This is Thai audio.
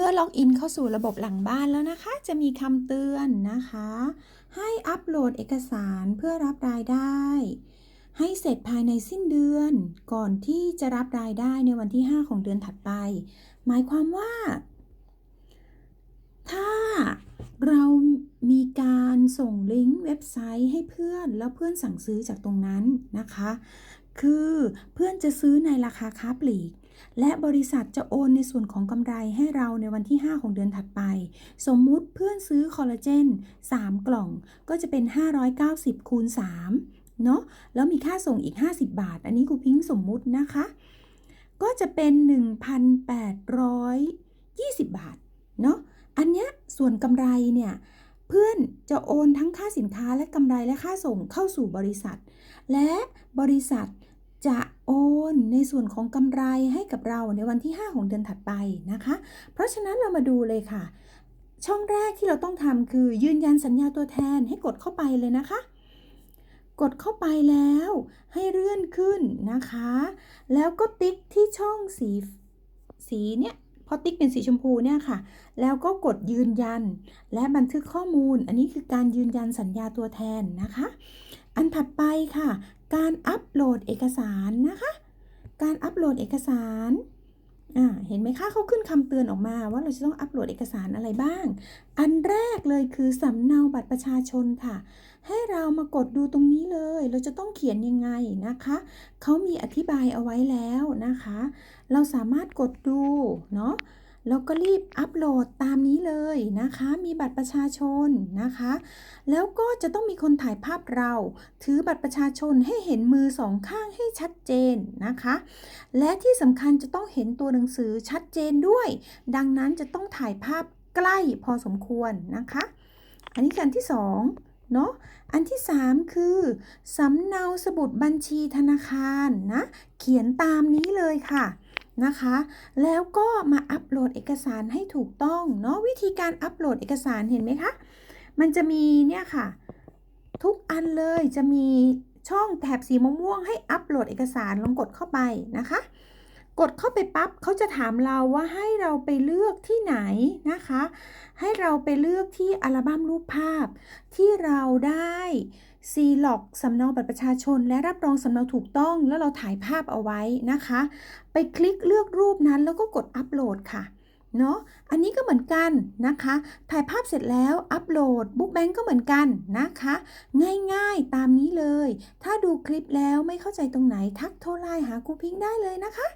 มื่อล็อกอินเข้าสู่ระบบหลังบ้านแล้วนะคะ จะมีคำเตือนนะคะ ให้อัปโหลดเอกสารเพื่อรับรายได้ ให้เสร็จภายในสิ้นเดือน ก่อนที่จะรับรายได้ในวันที่ 5 ของเดือนถัดไป หมายความว่า ถ้าเรามีการส่งลิงก์เว็บไซต์ให้เพื่อนแล้วเพื่อนสั่งซื้อจากตรงนั้นนะคะ คือเพื่อนจะซื้อในราคาค้าปลีก และบริษัทจะโอนในส่วนของกำไรให้เราในวันที่ 5 ของเดือนถัดไป สมมุติเพื่อนซื้อคอลลาเจน 3 กล่องก็จะเป็น 590 คูณ 3 เนาะแล้วมีค่าส่งอีก 50 บาท อันนี้ครูพิงค์สมมุตินะคะ ก็จะเป็น 1,820 บาท เนาะอันเนี้ยส่วนกำไรเนี่ย เพื่อนจะโอนทั้งค่าสินค้าและกำไรและค่าส่งเข้าสู่บริษัท และบริษัทจะโอนในส่วนของกำไรให้กับเราในวันที่ 5 ของเดือนถัดไปนะคะ เพราะฉะนั้นเรามาดูเลยค่ะ ช่องแรกที่เราต้องทำคือยืนยันสัญญาตัวแทนให้กดเข้าไปเลยนะคะ กดเข้าไปแล้วให้เลื่อนขึ้นนะคะ แล้วก็ติ๊กที่ช่องสีสีเนี่ย พอติ๊กเป็นสีชมพูเนี่ยค่ะ แล้วก็กดยืนยัน และบันทึกข้อมูล อันนี้คือการยืนยันสัญญาตัวแทนนะคะ อันถัดไปค่ะ การอัปโหลดเอกสารนะคะ การอัปโหลดเอกสาร เห็นไหมคะเขาขึ้นคำเตือนออกมาว่าเราจะต้องอัปโหลดเอกสารอะไรบ้าง อันแรกเลยคือสำเนาบัตรประชาชนค่ะ ให้เรามากดดูตรงนี้เลย เราจะต้องเขียนยังไงนะคะ เขามีอธิบายเอาไว้แล้วนะคะ เราสามารถกดดูเนาะ แล้วก็รีบอัปโหลดตามนี้เลยนะคะ มีบัตรประชาชนนะคะ แล้วก็จะต้องมีคนถ่ายภาพเรา ถือบัตรประชาชนให้เห็นมือสองข้างให้ชัดเจนนะคะ และที่สำคัญจะต้องเห็นตัวหนังสือชัดเจนด้วย ดังนั้นจะต้องถ่ายภาพใกล้พอสมควรนะคะ อันนี้คืออันที่สองเนาะอันที่ 3 คือสำเนาสมุดบัญชีธนาคารนะ เขียนตามนี้เลยค่ะ นะคะ แล้วก็มาอัปโหลดเอกสารให้ถูกต้องเนาะวิธีการอัปโหลดเอกสารเห็นไหมคะมันจะมีเนี่ยค่ะ ทุกอันเลยจะมีช่องแถบสีม่วงให้อัปโหลดเอกสารลองกดเข้าไปนะคะ กดเข้าไปปั๊บเขาจะถามเราว่าให้เราไปเลือกที่ไหนนะคะ ให้เราไปเลือกที่อัลบั้มรูปภาพ ที่เราได้ซีล็อกสำเนาบัตรประชาชน และรับรองสำเนาถูกต้อง แล้วเราถ่ายภาพเอาไว้นะคะ ไปคลิกเลือกรูปนั้นแล้วก็กดอัปโหลดค่ะเนาะ อันนี้ก็เหมือนกันนะคะ ถ่ายภาพเสร็จแล้วอัปโหลดบุ๊กแบงก็เหมือนกันนะคะ ง่ายๆตามนี้เลย ถ้าดูคลิปแล้วไม่เข้าใจตรงไหนทักโทรไลน์หาครูพิงค์ได้เลยนะคะ